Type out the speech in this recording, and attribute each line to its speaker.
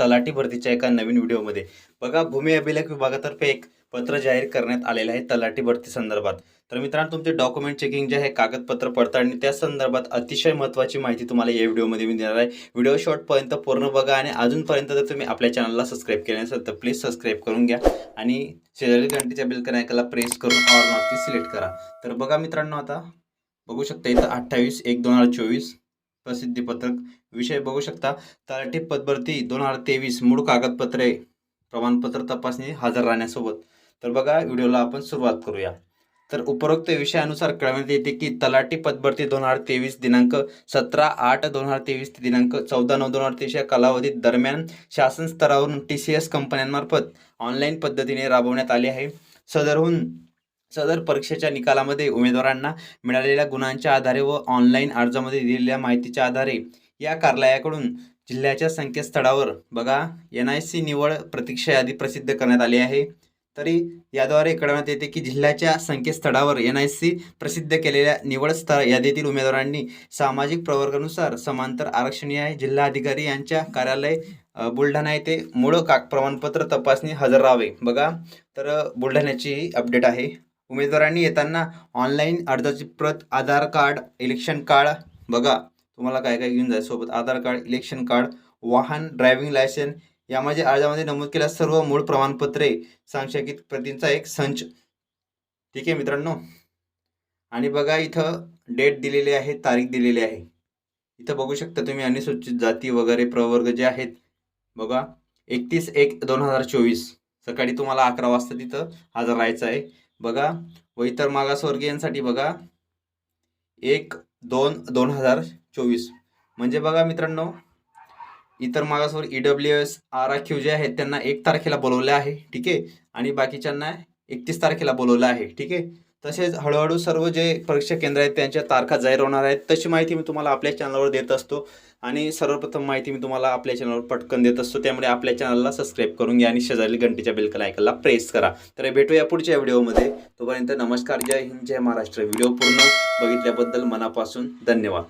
Speaker 1: तलाठी भरतीच्या एका नवीन व्हिडिओमध्ये. बघा भूमी अभिलेख विभागातर्फे एक पत्र जाहीर करण्यात आलेलं आहे तलाठी भरती संदर्भात. तर मित्रांनो तुमचे डॉक्युमेंट चेकिंग जे आहे कागदपत्र पडताळणी त्या संदर्भात अतिशय महत्त्वाची माहिती तुम्हाला या व्हिडिओमध्ये मी देणार आहे. व्हिडिओ शॉर्टपर्यंत पूर्ण बघा आणि अजूनपर्यंत जर तुम्ही आपल्या चॅनलला सबस्क्राईब केले नसेल तर प्लीज सबस्क्राईब करून घ्या आणि शेजारी घंटीच्या बिलकन ऐकायला प्रेस करून ऑर सिलेक्ट करा. तर बघा मित्रांनो आता बघू शकता इथं अठ्ठावीस एक दोन हजार चोवीस. प्रसिद्धीपत्रक विषय बघू शकता. तलाठी पदभरती दोन हजार तेवीस मूळ कागदपत्रे प्रमाणपत्र तपासणी हजर राहण्यासोबत. तर बघा व्हिडिओला आपण सुरुवात करूया. तर उपरोक्त विषयानुसार कळवण्यात येते की तलाठी पदभरती दोन हजार तेवीस दिनांक सतरा आठ दोन हजार तेवीस ते दिनांक चौदा नऊ दोन हजार तेवीस या कालावधीत दरम्यान शासन स्तरावरून टी सी एस कंपन्यांमार्फत ऑनलाईन पद्धतीने राबवण्यात आली आहे. सदरहून सदर परीक्षेच्या निकालामध्ये उमेदवारांना मिळालेल्या गुणांच्या आधारे व ऑनलाईन अर्जामध्ये दिलेल्या माहितीच्या आधारे या कार्यालयाकडून जिल्ह्याच्या संकेतस्थळावर बघा एन आय सी निवड प्रतीक्षा यादी प्रसिद्ध करण्यात आली आहे. तरी याद्वारे कळवण्यात येते की जिल्ह्याच्या संकेतस्थळावर एन आय सी प्रसिद्ध केलेल्या निवड स्थळ यादीतील उमेदवारांनी सामाजिक प्रवर्गानुसार समांतर आरक्षणीय आहे. जिल्हाधिकारी यांच्या कार्यालय बुलढाणा येथे मूळ काग प्रमाणपत्र तपासणी हजर राहावे. बघा तर बुलढाण्याची अपडेट आहे. उमेदवारांनी येताना ऑनलाईन अर्जाची प्रत आधार कार्ड इलेक्शन कार्ड बघा तुम्हाला काय काय घेऊन जायचं सोबत आधार कार्ड इलेक्शन कार्ड वाहन ड्रायव्हिंग लायसन यामध्ये अर्जामध्ये नमूद केलेल्या सर्व मूळ प्रमाणपत्रे सांशकित प्रतींचा एक संच. ठीक आहे मित्रांनो? आणि बघा इथं डेट दिलेली आहे तारीख दिलेली आहे. इथं बघू शकता तुम्ही अनुसूचित जाती वगैरे प्रवर्ग जे आहेत बघा एकतीस एक दोन हजार चोवीस. सकाळी तुम्हाला अकरा वाजता तिथं हजर राहायचं आहे. बघा व इतर मागासवर्गीयांसाठी बघा एक दोन दोन हजार चोवीस. म्हणजे बघा मित्रांनो इतर मागासवर E W S R I Q J आहेत त्यांना एक तारखेला बोलवलं आहे ठीक आहे? आणि बाकीच्यांना एकतीस तारखेला बोलवलं आहे ठीक आहे? तसेच हळूहळू सर्व जे परीक्षा केंद्र आहेत त्यांच्या तारखा जाहीर होणार आहेत. तशी माहिती मी तुम्हाला आपल्या चॅनलवर देत असतो. आणि सर्वप्रथम माहिती मी तुम्हाला आपल्या चॅनलवर पटकन देत असतो. त्यामुळे आपल्या चॅनलला सबस्क्राईब करून घ्या आणि शेजारी घंटीच्या बिलकला ऐकायला प्रेस करा. तर भेटूया पुढच्या व्हिडिओमध्ये तोपर्यंत नमस्कार. जय हिंद. जय महाराष्ट्र. व्हिडिओ पूर्ण बघितल्याबद्दल मनापासून धन्यवाद.